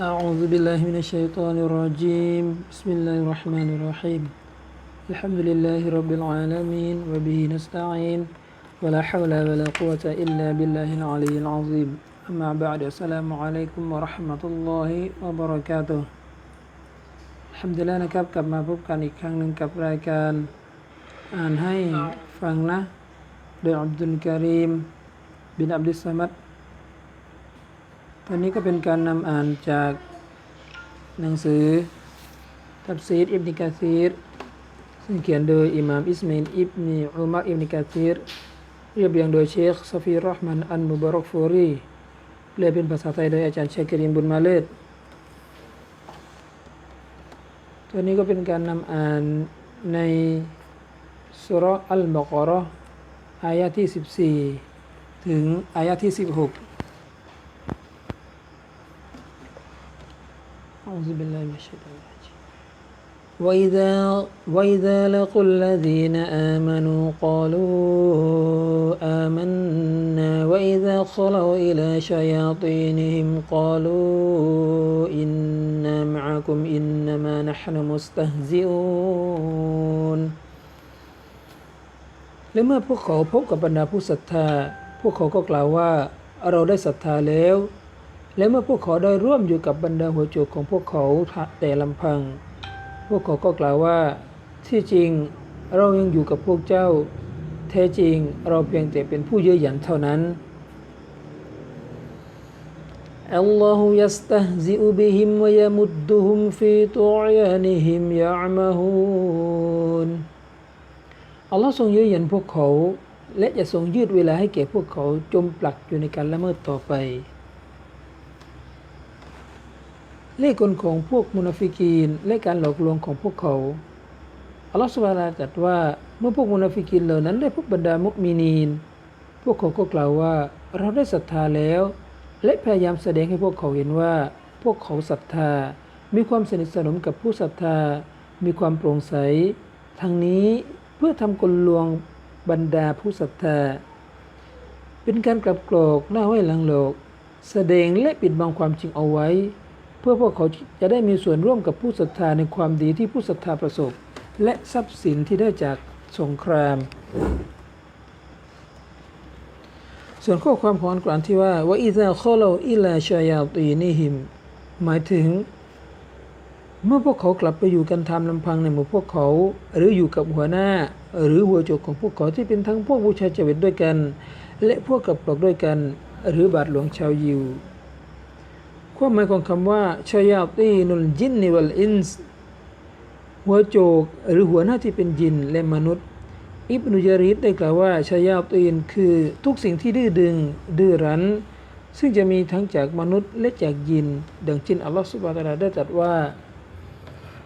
أعوذ بالله من الشيطان الرجيم بسم الله الرحمن الرحيم الحمد لله رب العالمين وبه نستعين ولا حول ولا قوة إلا بالله العلي العظيم أما بعد السلام عليكم ورحمة الله وبركاته ทำดีแล้วนะครับกลับมาพบกันอีกครั้งหนึ่งกับรายการอ่านให้ฟังนะ โดยอับดุลการีม บินอับดุลสมัด ตอนนี้ก็เป็นการนำอ่านจากหนังสือทับซีดอิบนิกาซีรซึ่งเขียนโดยอิหม่ามอิสมาอิลอิบนีอุมัรอิบนิกาซีรเรียบเรียงโดยเชคซาฟีรอห์มันอันมุบารอกฟูรีแปลเป็นภาษาไทยโดยอาจารย์เชคกรีมบุญมาเลศตัวนี้ก็เป็นการนำอ่านในสุรอัลบากรออายะที่ 14 ถึงอายะที่ 16 أعوذ بالله من الشيطان الرجيم وإذا وإذا لقوا الذين آمنوا قالوا آمنا وإذا خلوا إلى شياطينهم قالوا إنا معكم إنما نحن مستهزئون และเมื่อพวกเขาพบกับบรรดาผู้ศรัทธา พวกเขาก็กล่าวว่าเราได้ศรัทธาแล้ว และเมื่อพวกเขาได้ร่วมอยู่กับบรรดาหัวโจกของพวกเขาแต่ลำพัง พวกเขาก็กล่าวว่า ที่จริงเรายังอยู่กับพวกเจ้า แท้จริงเราเพียงแต่เป็นผู้เยื่อหยันเท่านั้นอัลลอฮฺยัสตะซิอุบิฮิมวะยมุดดุฮุมฟีตุอยานิฮิมยะมะฮูนอัลลอฮ์ทรงเยื่อหยันพวกเขา และจะทรงยืดเวลาให้แก่พวกเขาจมปลักอยู่ในการละเมิดต่อไป เล่กลของพวกมุนาฟิกีน และการหลอกลวงของพวกเขาอัลลอฮฺสุบานาตรัสว่าเมื่อพวกมุนาฟิกีนเหล่านั้นได้พบบรรดามุมินีน พวกเขาก็กล่าวว่าเราได้ศรัทธาแล้ว และพยายามแสดงให้พวกเขาเห็นว่า พวกเขาศรัทธา มีความสนิทสนมกับผู้ศรัทธา มีความโปร่งใส ทั้งนี้เพื่อทำกลลวงบรรดาผู้ศรัทธา เป็นการกลับกรอกหน้าไว้หลังโลก แสดงและปิดบังความจริงเอาไว้ พื่อพวกเขาจะได้มีส่วนร่วมกับผู้ศรัทธาในความดีที่ผู้ศรัทธาประสบ และทรัพย์สินที่ได้จากสงคราม ส่วนข้อความของอัลกุรอานที่ว่าว่าอิซาข้อเราอิลาชายาตีนิหิม หมายถึง เมื่อพวกเขากลับไปอยู่กันทำลำพังในหมู่พวกเขา หรืออยู่กับหัวหน้า หรือหัวโจกของพวกเขาที่เป็นทั้งพวกบูชาเจวิตด้วยกัน และพวกกับปลอกด้วยกัน หรือบาทหลวงชาวยิว ความหมายของคำว่าชายาตีนุลจินนิวัลอินส์หัวโจกหรือหัวหน้าที่เป็นยินและมนุษย์ อิบนุยาริดได้กล่าวว่าชายาตีนคือทุกสิ่งที่ดื้อดึง ดื้อรั้น ซึ่งจะมีทั้งจากมนุษย์และจากยิน ดังเช่นอัลลอฮฺสุบะตาลาได้ตรัสว่า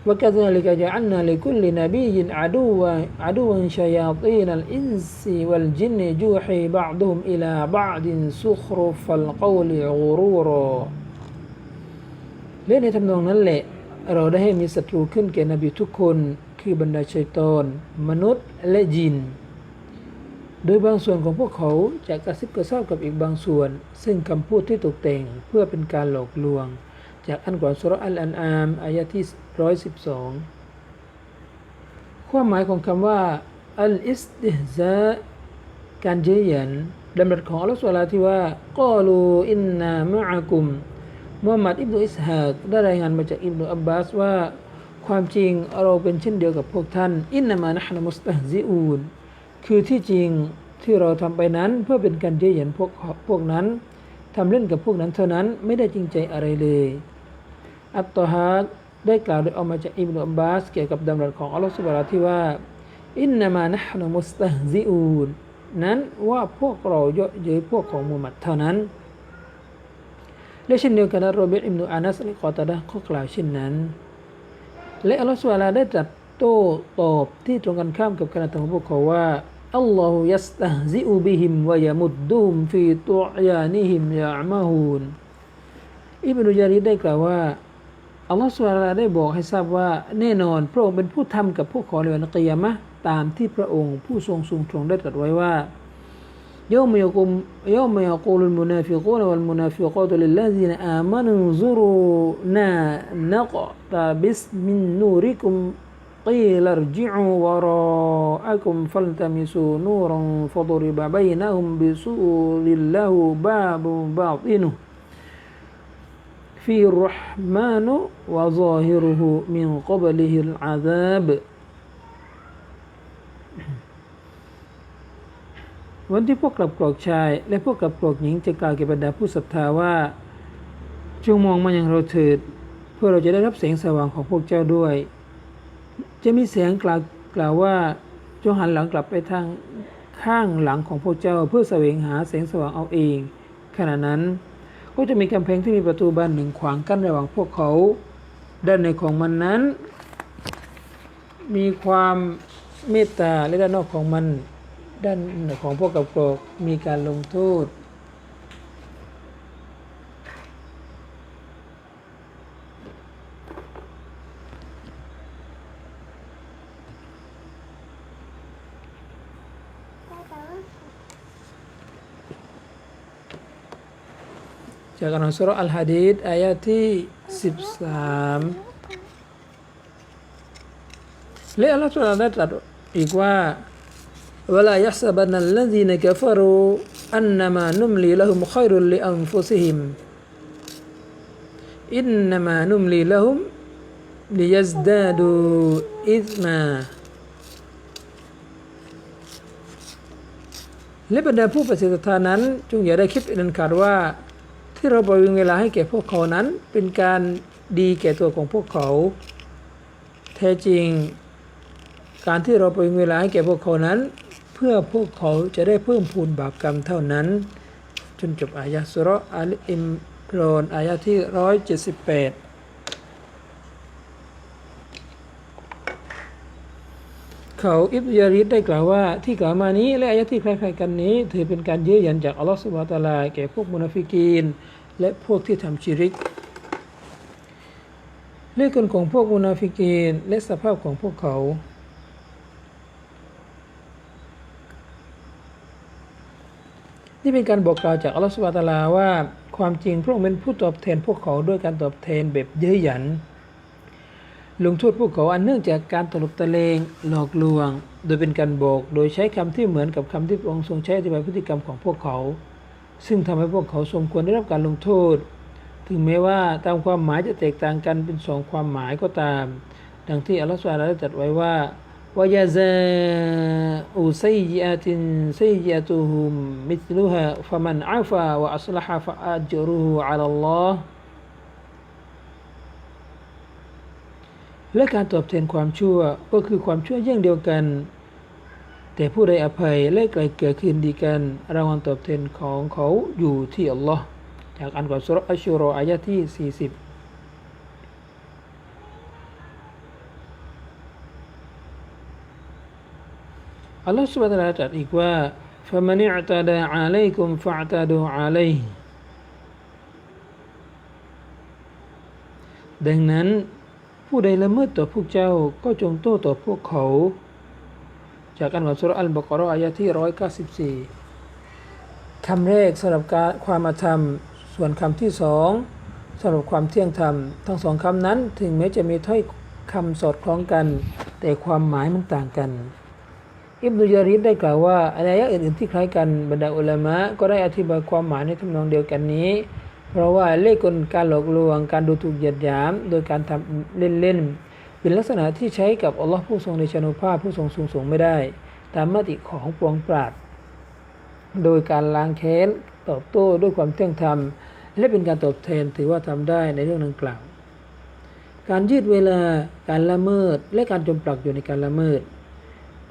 ว่าการนั้ลิกะจะอันนั้ลิกุลินบียินอาดูวะอาดูวันชายาตีนัลอินซีวัลจินจูฮีบางดุมอิลาบางดินซุครุฟัลกอลิอูรูรอ และในทำนองนั้นแหละ เราได้ให้มีศัตรูขึ้นแก่นบีทุกคนคือบรรดาชัยตอน มนุษย์และยิน โดยบางส่วนของพวกเขาจะกระซิบกระซาบกับอีกบางส่วน ซึ่งคำพูดที่ตกแต่งเพื่อเป็นการหลอกลวง จากอันก่อนสุรอัลอันอามอายะที่ร้อยสิบสองความหมายของคำว่าอัลอิสติฮซาการเย้ยหยันดำรัสของอัลลอฮฺสุลาที่ว่า กอลูอินนามะอากุม มุฮัมหมัดอิบนุอิสฮากได้รายงานมาจากอิบนุอับบาสว่า ความจริงเราเป็นเช่นเดียวกับพวกท่าน อินนามานะฮ์นมุสตะฮซิอูนคือที่จริงที่เราทำไปนั้นเพื่อเป็นการเย้ยหยันพวกพวกนั้นทำเล่นกับพวกนั้นเท่านั้นไม่ได้จริงใจอะไรเลย อัตตฮาดได้กล่าวโดยเอามาจากอิบนุอับบาส เกี่ยวกับดำรัสของอัลลอฮฺสุบฮานะที่ว่า อินนามานะฮ์นมุสตะฮซิอูนนั้นว่าพวกเราเยอะเย้ยพวกของมุฮัมหมัดเท่านั้น และเช่นเดียวกันนะโรเบิร์ตอิบนุอานัสและกอตาดะก็กล่าวเช่นนั้น และอัลลอฮฺสุบฮาได้ตรัสโต้ตอบที่ตรงกันข้ามกับการกระทำของพวกเขาว่าอัลลอฮฺยัสตะซิอูบิฮิมวะยามุดดุมฟีตุยานิฮิมยามาฮูนอิบนุจาริได้กล่าวว่าอัลลอฮฺสุบฮาได้บอกให้ทราบว่าแน่นอนพระองค์เป็นผู้ทำกับพวกเขาในวันกิยามะตามที่พระองค์ผู้ทรงสูงทรงได้ตรัสไว้ว่า يوم يقوم يوم يقول المنافقون والمنافقات للذين آمنوا انظرونا نقتبس من نوركم قيل ارجعوا وراءكم فالتمسوا نورا فضرب بينهم بسور له باب باطنه فيه الرحمن وظاهره من قبله العذاب วันที่พวกกลับกรอกชาย และพวกกลับกรอกหญิงจะกล่าวแก่บรรดาผู้ศรัทธาว่า จงมองมาอย่างเราเถิด เพื่อเราจะได้รับแสงสว่างของพวกเจ้าด้วย จะมีเสียงกล่าวกล่าวว่าจงหันหลังกลับไปทางข้างหลังของพวกเจ้าเพื่อแสวงหาแสงสว่างเอาเอง ขณะนั้นก็จะมีกำแพงที่มีประตูบานหนึ่งขวางกั้นระหว่างพวกเขา ด้านในของมันนั้น มีความเมตตาและด้านนอกของมัน ด้านของพวกกับกรกมีการลงโทษจากอัลสุรอัลฮะดีษอายะที่ 13 และอัลลอฮฺตรัสได้ตรัสอีกว่า ولا يحسبن الذين كفروا أنما نملي لهم خير لأنفسهم إنما نملي لهم ليزدادوا إثما และบรรดาผู้ปฏิเสธนั้น จงอย่าได้คิดเป็นอันขาดว่า ที่เราปล่อยเวลาให้แก่พวกเขานั้น เป็นการดีแก่ตัวของพวกเขา แท้จริง การที่เราปล่อยเวลาให้แก่พวกเขานั้น เ พื่อพวกเขาจะได้เพิ่มพูนบาปกรรมเท่านั้น จนจบอายะสุราะอัลอิมรอนอายะที่ร้อยเจ็ดสิบแปดเขาอิบยาริดได้กล่าวว่าที่กล่าวมานี้และอายะที่คล้ายๆกันนี้ ถือเป็นการยื้อยันจากอัลลอฮฺสุบะตะอาลาแก่พวกมุนาฟิกีน และพวกที่ทำชิริกเรื่องคนของพวกมุนาฟิกีน และสภาพของพวกเขา นี่เป็นการบอกกล่าวจากอัลลอฮฺสุบะตะอาลาว่าความจริงพระองค์เป็นผู้ตอบแทนพวกเขาด้วยการตอบแทนแบบเย้ยหยัน ลงโทษพวกเขาอันเนื่องจากการตลบตะเลงหลอกลวง โดยเป็นการบอกโดยใช้คำที่เหมือนกับคำที่พระองค์ทรงใช้อธิบายพฤติกรรมของพวกเขา ซึ่งทำให้พวกเขาสมควรได้รับการลงโทษ ถึงแม้ว่าตามความหมายจะแตกต่างกันเป็นสองความหมายก็ตาม ดังที่อัลลอฮฺสุบะตะอาลาได้ตรัสไว้ว่า วายาซาอุซัยยะตินซัยยะตุฮุมมิธลุฮะฟะมันอาฟาวะอัศลฮะฟะอัจรุฮุอะลัลลอฮ์และการตอบแทนความชั่วก็คือความชั่วเยี่ยงเดียวกัน แต่ผู้ใดอภัยและไกลเกลี่ยคืนดีกัน รางวัลตอบแทนของเขาอยู่ที่อัลลอฮ์จากอันกอรสุรอัชชุรออายะที่ 40 อัลลอฮฺสุบะตะลาตรัสอีกว่าฟะมันิอัตดาอาลัยกุมฟะอัตดูอาลัยดังนั้นผู้ใดละเมิดต่อพวกเจ้าก็จงโต้ต่อพวกเขา จากอันกุรอานบะกรออายะที่ร้้อยเกาสิบสี่คำแรกสำหรับการความธรรม ส่วนคำที่สองสำหรับความเที่ยงธรรม ทั้งสองคำนั้นถึงแม้จะมีถ้อยคำสอดคล้องกัน แต่ความหมายมันต่างกัน อิบนุยาริดได้กล่าวว่าอายะอื่นๆที่คล้ายกันบรรดาอุลามะก็ได้อธิบายความหมายในทำนองเดียวกันนี้ เพราะว่าเล่กลการหลอกลวงการดูถูกเหยียดหยาม โดยการทำเล่นๆเป็นลักษณะที่ใช้กับอัลลอฮ์ผู้ทรงในชนุภาพผู้ทรงสูงส่งไม่ได้ ตามมติของปวงปราดโดยการล้างแค้นตอบโต้ด้วยความเที่ยงธรรม และเป็นการตอบแทนถือว่าทำได้ในเรื่องดังกล่าว การยืดเวลาการละเมิดและการจมปลักอยู่ในการละเมิด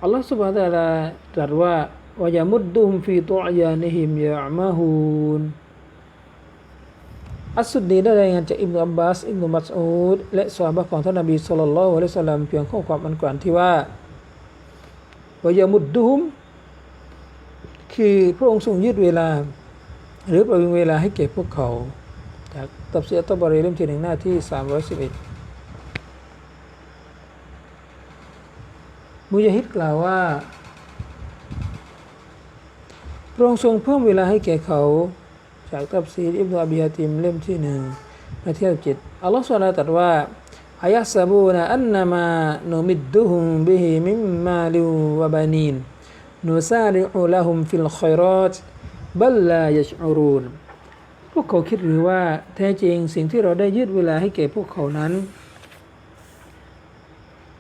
อัลลอฮฺสุบฮานะลาตรัสว่าวายามุดดุมฟีตุอยานิฮิมยามะฮูนอัสสุดดีได้รายงานจากอิบนุอับบาสอิบนุมัสอูดและสาบะของท่านนบีสุลต่านละฮ์อะลัยสลามเพียงข้อความอันกล่าวที่ว่าวายามุดดุมคือพระองค์ทรงยืดเวลา หรือประวิงเวลาให้เก็บพวกเขาจากตับเสียตบริเล่มที่หนึ่งหน้าที่ 311 มุยฮิดกล่าวว่าพระองค์ทรงเพิ่มเวลาให้แก่เขา จากตับซีดอิบนุอบีฮาติมเล่มที่หนึ่งหน้าที่เจ็ดอัลลอฮฺสุลตรัสว่าอายะซาบูนะอันนามานุมิดดุฮุมบิฮิมิมมาลิวะบานีนนุซาริอุละฮุมฟิลคอยรอตบัลลายชอรูนพวกเขาคิดหรือว่าแท้จริงสิ่งที่เราได้ยืดเวลาให้แก่พวกเขานั้น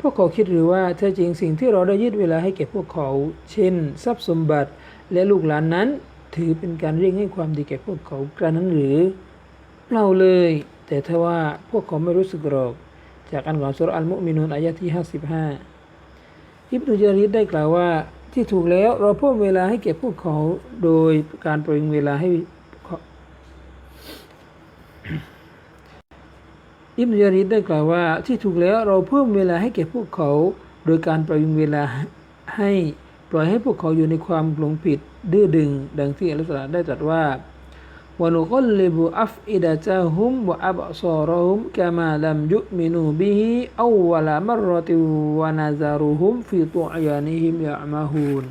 พวกเขาคิดหรือว่าแท้จริงสิ่งที่เราได้ยืดเวลาให้แก่พวกเขา เช่น ทรัพย์สมบัติและลูกหลานนั้น ถือเป็นการเรียกให้ความดีแก่พวกเขากระนั้นหรือเปล่าเลย แต่ถ้าว่าพวกเขาไม่รู้สึกหรอก จากอันก่อนสุรอัลมุมินูนอายะที่ 55 อิบนุจาริดได้กล่าวว่าที่ถูกแล้วเราเพิ่มเวลาให้แก่พวกเขาโดยการประวิงเวลาให้ อิบนุจาริดได้กล่าวว่าที่ถูกแล้วเราเพิ่มเวลาให้แก่พวกเขา โดยการประวิงเวลาให้ปล่อยให้พวกเขาอยู่ในความหลงผิดดื้อดึง ดังที่อัลลอฮฺได้ตรัสว่าวนุกลิบุอัฟอิดะจาฮุมวะอับซอรฮุมกามาลัมยุมินูบิฮิอาวลามรติวะนาซารุฮุมฟิตุอยานิฮิมยะมาฮูน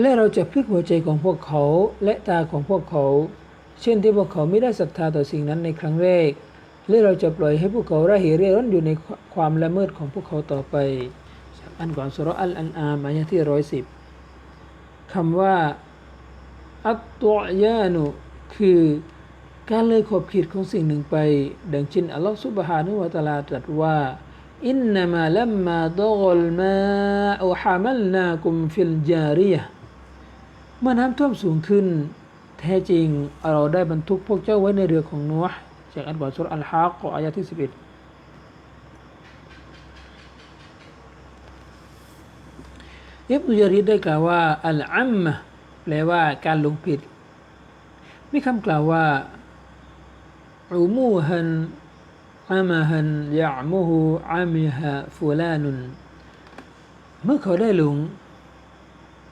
และเราจะพลิกหัวใจของพวกเขาและตาของพวกเขา เช่นที่พวกเขาไม่ได้ศรัทธาต่อสิ่งนั้นในครั้งแรก และเราจะปล่อยให้พวกเขาระเหเร่ร่อนอยู่ในความละเมิดของพวกเขาต่อไปจากอันก่อนสุรอัลอันอามอายะที่ร้อยสิบคำว่าอัตตอยานุคือการเลยขอบเขตของสิ่งหนึ่งไป ดังเช่นอัลลอฮฺสุบฮานุวะตะลาตรัสว่าอินนามาลัมมาดกลมาอุฮามัลนากุมฟิลจารียเมื่อน้ำท่วมสูงขึ้น แท้จริงเราได้บรรทุกพวกเจ้าไว้ในเรือของนัวจากอัลบอสุรอัลฮากอายะที่สิบเอ็ดอิบนุยาริดได้กล่าวว่าอัลอัมแปลว่าการหลงผิด มีคำกล่าวว่าอุมูฮันอามาฮันยะมุฮูอามิฮะฟูลานุนเมื่อเขาได้หลง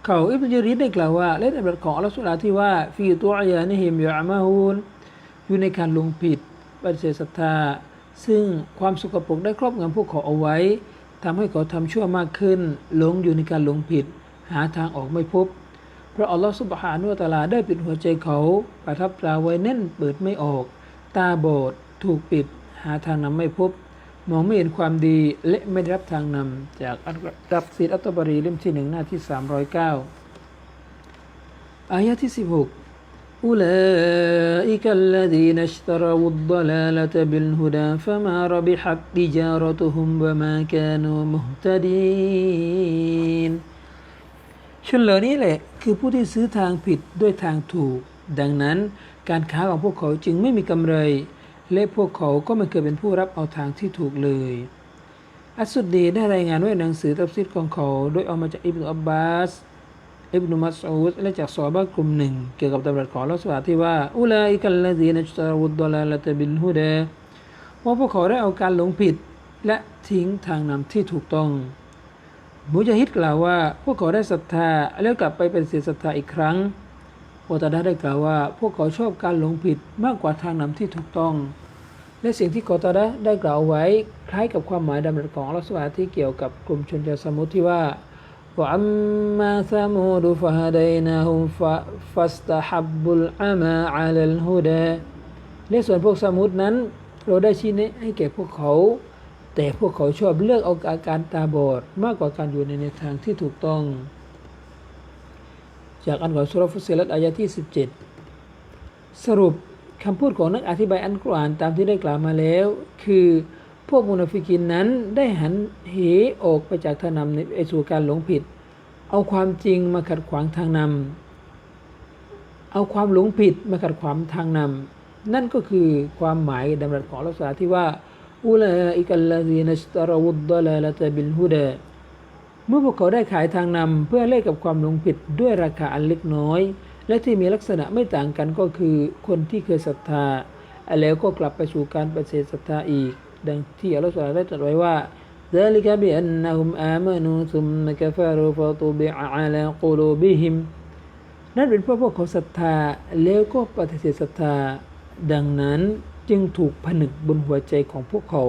เขาอิบนุยาริดได้กล่าวว่าเล่นอัลบัตของอัลลอฮฺสุลาที่ว่าฟีตัวอายานิฮิมยะมาฮูนอยู่ในการหลงผิดปฏิเสธศรัทธา ซึ่งความสกปรกได้ครอบงำพวกเขาเอาไว้ทำให้เขาทำชั่วมากขึ้นหลงอยู่ในการหลงผิด หาทางออกไม่พบ เพราะอัลลอฮฺสุบฮานุตาลาได้ปิดหัวใจเขา ประทับตราไว้แน่นเปิดไม่ออก ตาบอดถูกปิด หาทางนำไม่พบ มองไม่เห็นความดีและไม่ได้รับทางนำจากอัลดับซีดอัตตบารีเล่มที่หนึ่งหน้าที่สามร้อยเก้าอายะที่สิบหก أولئك الذين اشتروا الضلالة بالهدى فما ربحت تجارتهم وما كانوا مهتدين ชนเหล่านี้แหละคือผู้ที่ซื้อทางผิดด้วยทางถูก ดังนั้นการค้าของพวกเขาจึงไม่มีกำไร และพวกเขาก็ไม่เคยเป็นผู้รับเอาทางที่ถูกเลย อัสสุดดีได้รายงานไว้หนังสือตัฟซีดของเขา โดยเอามาจากอิบนุอับบาส อิบนุมัสอูดและจากซอบากลุ่มหนึ่ง เกี่ยวกับตำรัสของลักษณะที่ว่า อุลัยกัลลดีนัจตารุดดลาลตบิลฮุดะว่าพวกเขาได้เอาการหลงผิด และทิ้งทางนำที่ถูกต้อง มุจาฮิดกล่าวว่าพวกเขาได้ศรัทธาแล้วกลับไปเป็นเสียศรัทธาอีกครั้ง โอตาดาได้กล่าวว่า พวกเขาชอบการหลงผิดมากกว่าทางนำที่ถูกต้อง และสิ่งที่กอตาดาได้กล่าวไว้คล้ายกับความหมายดำรัสของลักษณะที่เกี่ยวกับกลุ่มชนชาวสมุทรที่ว่า وأما ثمود فهديناهم فاستحبوا العمى على الهدى ในส่วนพวกสมุทรนั้น เราได้ชี้แนะให้แก่พวกเขา แต่พวกเขาชอบเลือกเอาอาการตาบอดมากกว่าการอยู่ในแนวทางที่ถูกต้อง จากอันก่อนสุรฟุเซลัตอายะที่ 17 สรุปคำพูดของนักอธิบายอันกุรอานตามที่ได้กล่าวมาแล้ว คือพวกมุนาฟิกินนั้นได้หันเหออกไปจากทางนำในสู่การหลงผิด เอาความจริงมาขัดขวางทางนำเอาความหลงผิดมาขัดขวางทางนำนั่นก็คือความหมายดำรัสของลักษณะที่ว่าอุลาอิกัลลาซีนัสตารุดดลาลตบิลฮุดะ เมื่อพวกเขาได้ขายทางนำเพื่อเล่กับความหลงผิดด้วยราคาอันเล็กน้อย และที่มีลักษณะไม่ต่างกันก็คือคนที่เคยศรัทธา แล้วก็กลับไปสู่การปฏิเสธศรัทธาอีกดังที่อัลลอฮฺได้ตรัสไว้ว่า ذلك بأنهم آمنوا ثم كفروا فطبع على قلوبهم นั่นเป็นเพราะพวกเขาศรัทธาแล้วก็ปฏิเสธศรัทธา ดังนั้นจึงถูกผนึกบนหัวใจของพวกเขา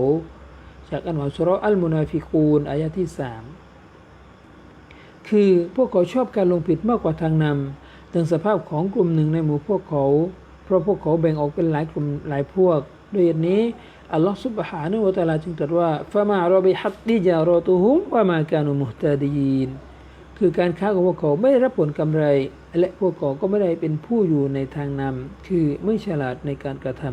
จากอันวาสุรอัลมุนาฟิกูนอายะที่สาม คือพวกเขาชอบการลงผิดมากกว่าทางนำดังสภาพของกลุ่มหนึ่งในหมู่พวกเขา เพราะพวกเขาแบ่งออกเป็นหลายกลุ่มหลายพวกด้วยเหตุนี้อัลลอฮฺซุบฮานะฮูวะตาลาจึงตรัสว่าฟะมารอบิฮัตดิจารอตุฮุมวะมากานุมุฮตาดีนคือการค้าของพวกเขาไม่ได้รับผลกำไร และพวกเขาก็ไม่ได้เป็นผู้อยู่ในทางนำคือไม่ฉลาดในการกระท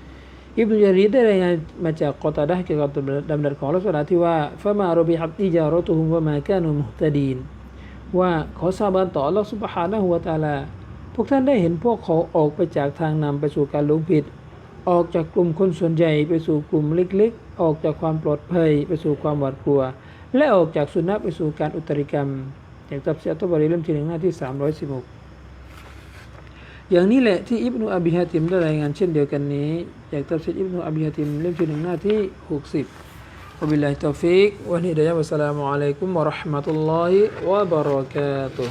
ำอิบนุจารีได้รายงานมาจากกอตาดะเกี่ยวกับดำรัสของรัสลาที่ว่าฟะมารอบิฮัตดิจารอตุฮุมวะมากานุมุฮตาดีน ว่าขอสาบานต่ออัลลอฮฺซุบฮานะฮูวตาลา พวกท่านได้เห็นพวกเขาออกไปจากทางนำไปสู่การหลงผิด ออกจากกลุ่มคนส่วนใหญ่ไปสู่กลุ่มเล็กๆ ออกจากความปลอดภัยไปสู่ความหวาดกลัว และออกจากสุนัขไปสู่การอุตริกรรมอย่างตับเสียตบริเล่มที่หนึ่งหน้าที่ 316 อย่างนี้แหละที่อิบนุอบิฮะติมได้รายงานเช่นเดียวกันนี้ จากตับเสียอิบนุอบิฮะติมเล่มที่หนึ่งหน้าที่ 60 وبالله التوفيق والهداية والسلام عليكم ورحمة الله وبركاته